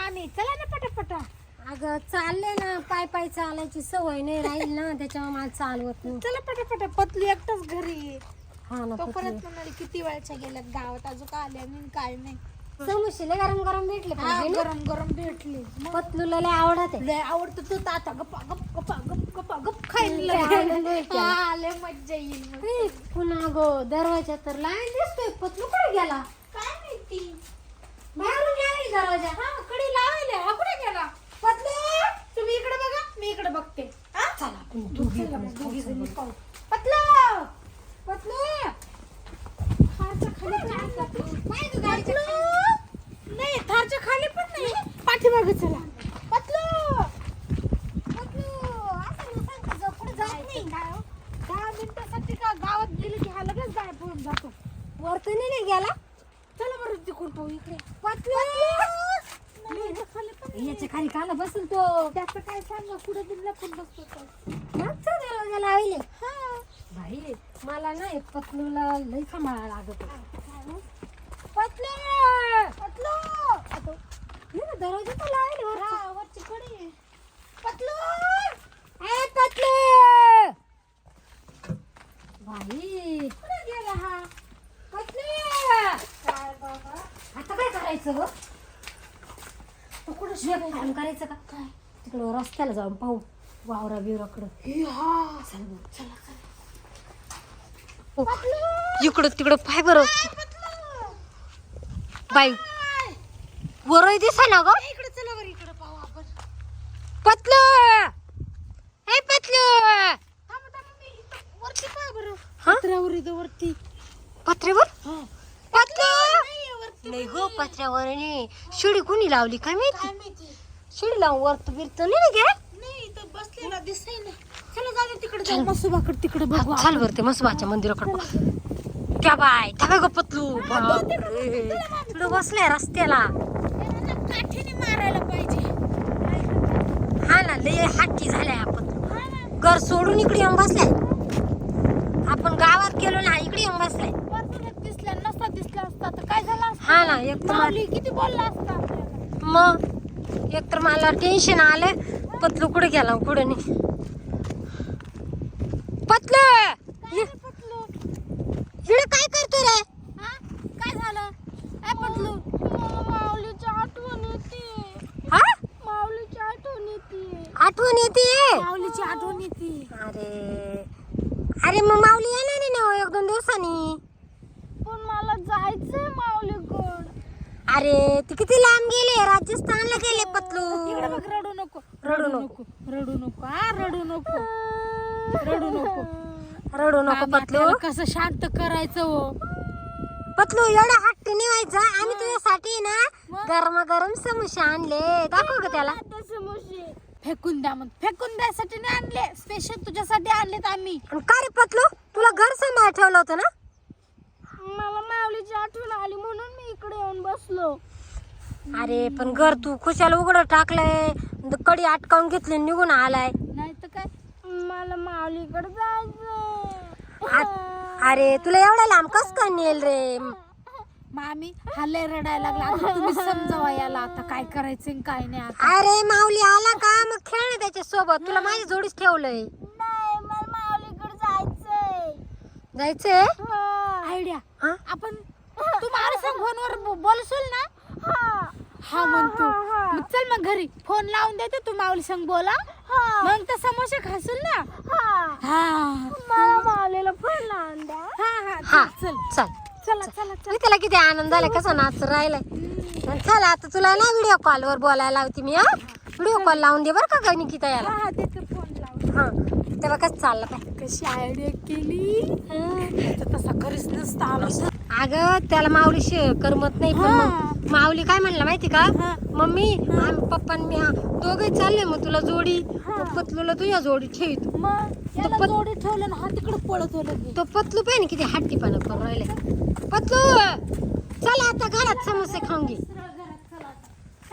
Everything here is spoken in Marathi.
मामी चला ना पटापटा. अगं चालले ना पाय पाय चालायची सवय नाही राहील ना त्याच्यामुळे मला चालवत नाही. चला पटापटा पतली एकटाच घरी. हा ना तो. परत म्हणाले किती वेळच्या गेल्यात गावात अजून का आल्या नाही काय नाही. समोसे लय गरम गरम भेटले हा, ना? गरम गरम भेटले. मग? पतलूला लय आवडत आहे. लय आवडतं तू तर आता गप्पा गप गप्पा गप गप्पा गप लय आनंद लय मज्जा येईल मग. ए, पुन्हा गो दरवाजा तर लाईन दिसतोय. पतलू कुठे गेला काय माहिती बाहेरून लावेल दरवाजा हा कडे लावायला हा कुठे गेला पतले तुम्ही इकडे बघा मी इकडे बघते हा? चला आपण चला मग दोघी जणी पाहू. पतलं पतलं थारच्या खाली काय करतो? पतलं! नाही थारच्या खाली पण नाही पाठीमागे चला पतलं पतलं असं न सांगता जाऊ, पुढे जात नाही? दहा मिनिटासाठी का गावात गेली की हा लगेच जातो. वरतून नाही गेला? चला बरं तिकडून पाहू इकडे. पतलं नाही. याच्या खाली काला बसल तो? त्याचं काय सांगा पुढे दिला पण बसतो तो. हा. बाई मला ना एक पतलूला लई सांभाळायला लागत पतलं! पतलं! आता दरवाजा तर लावले वर हा वरची कडी. पतलं! ए पतलू! बाई. कुठे गेला हा? पतलू! आता काय करायचं ग? तू कुठे एक काम करायचं का? काय? तिकडं रस्त्याला जाऊन पाहू. वावरा बिवराकडं. हा. इकडं तिकडं पाय बरं. बाई. वरही दिसा ना ग इकडे चला बरं इकडे पाहू आपण. पतलू! ए पतलू! वरती हा? पत्र्यावर इथं वरती. पत्र्यावर? हा. पतलू! नाही गो पत्र्यावर नाही शिडी कुणी लावली काय माहिती? शिडी लावून वरत बिरत नाही गे? बसलेला दिसतंय ना चला जाऊ दे तिकडे जाऊ. मसुबाकडे तिकडे बघू चाल बर ते मसबाच्या मंदिराकडे त्या बाय त्या ग पतलू. बापरे. तिकडं बसलाय रस्त्याला. काठीने मारायला पाहिजे. हा ना लय हट्टी झालाय आपण घर सोडून इकडे येऊन बसलाय. आपण गावात गेलो ना इकडे येऊन बसलाय. दिसला नसता दिसला असता. तर काय झालं? हा ना एक तर किती बोलला असता मग? एक तर मला टेन्शन आलं पतलू कुठे गेला? कुठे नाही. पतलू? इकडे काय करतो रे? हा? काय झालं? काय पतलू. माऊलीची आठवण येते. हा? माऊलीची आठवण येते. आठवण येते? माऊलीची आठवण येते. अरे. अरे मग माऊली येणार नाही ना हो एक दोन दिवसांनी? पण मला जायचंय माऊलीकड. अरे ती किती लांब गेले? राजस्थानला गेले पतलू. बघ रडू नको. रडू नको. रडू नको. हा रडू नको. रडू नको. रडू नको पतलू. आपल्याला कसं शांत करायचं हो? पतलू एवढा हट्टी नाही व्हायचा आम्ही तुझ्यासाठी ना मग? गरमागरम समोसे आणले. दाखव ग त्याला. फेकून द्या मग. फेकून द्यासाठी नाही आणले. स्पेशल तुझ्यासाठी आणलेत आम्ही. आणि का रे पतलू? तुला घर सांभाळ ठेवलं होतं ना? मला माऊलीची आठवण आली म्हणून इकडे येऊन बसलो. अरे पण घर तू खुशाला उघड टाकलंय. कडी अटकावून घेतली आणि निघून आलाय. नाही तर काय? मला माऊलीकडे जायचंय. आ- अरे तुला एवढा लांब कस का नेल रे? मामी हा लय रडायला लागला. आता तुम्ही समजावा याला. आता काय करायचंय आणि काय नाही आता. अरे माऊली आला का? मग खेळ ना त्याच्या सोबत तुला माझी जोडीच ठेवलंय. नाही मला माऊलीकडे जायचंय. जायचंय? आयडिया हा? आपण तू मला सांग फोनवर बोलशील ना? हा. म्हणतो. मग चल मग घरी. फोन लावून देते तू माऊली संग बोला. मग तर समोसे खाशील ना? हा. माऊलीला फोन लावून द्या. हा हा. हा. चल चल. चला. चला त्याला किती आनंद झाला कसा नाच राहिलाय. चल आता तुला ना व्हिडिओ कॉलवर बोलायला लावते मी हा. व्हिडिओ कॉल लावून दे बरं का गणिकिता याला हा देते फोन लावून. तेव्हा कसं चाललं पाय? कशी आयडिया केली? तर तसा खरीच नसता आला अगं त्याला माऊली शे करमत नाही पण. मग माऊली काय म्हणला माहिती का. मम्मी पप्पा मी हा, दोघे चालले मग तुला जोडी. पतलूला तुझ्या जोडी ठेवित. जोडी ठेवलं ना हा तिकडे पळत तो पतलू पाहिजे किती हट्टीपणा करून राहिले पतलू! चल आता घरात समोसे खाऊन घे.